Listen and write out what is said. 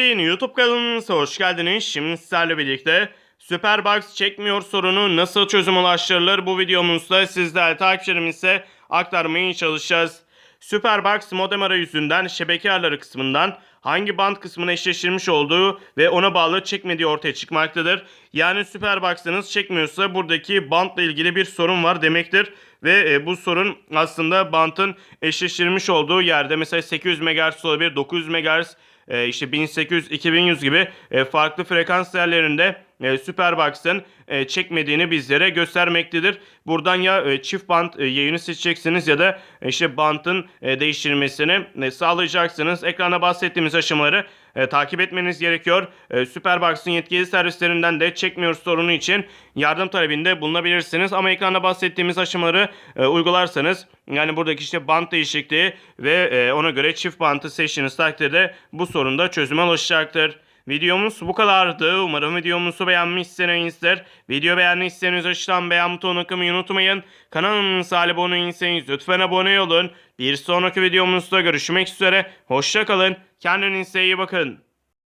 Yeni YouTube kanalımıza hoş geldiniz. Şimdi sizlerle birlikte Superbox çekmiyor sorunu nasıl çözüm ulaştırılır bu videomuzda sizlerle takipçilerimize aktarmaya çalışacağız. Superbox modem arayüzünden şebeke ayarları kısmından hangi band kısmına eşleştirilmiş olduğu ve ona bağlı çekmediği ortaya çıkmaktadır. Yani Superbox'ınız çekmiyorsa buradaki bantla ilgili bir sorun var demektir. Ve e, bu sorun aslında bantın eşleştirilmiş olduğu yerde mesela 800 MHz olabilir, 900 MHz, e, işte 1800, 2100 gibi e, farklı frekans değerlerinde e, Superbox'ın e, çekmediğini bizlere göstermektedir. Buradan ya e, çift bant e, yayını seçeceksiniz ya da e, işte bantın e, değiştirilmesini e, sağlayacaksınız. Ekranda bahsettiğimiz aşamaları e, takip etmeniz gerekiyor. E, Superbox'ın yetkili servislerinden de çekmiyor sorunu için yardım talebinde bulunabilirsiniz. Ama ekranda bahsettiğimiz aşamaları e, uygularsanız yani buradaki işte bant değişikliği ve e, ona göre çift bantı seçtiğiniz takdirde bu sorun da çözüme ulaşacaktır. Videomuz bu kadardı. Umarım videomuzu beğenmişsinizdir. Video beğendiyseniz aşağıdan beğen butonuna kılmayı unutmayın. Kanalımıza abone değilseniz lütfen abone olun. Bir sonraki videomuzda görüşmek üzere. Hoşça kalın. Kendinize iyi bakın.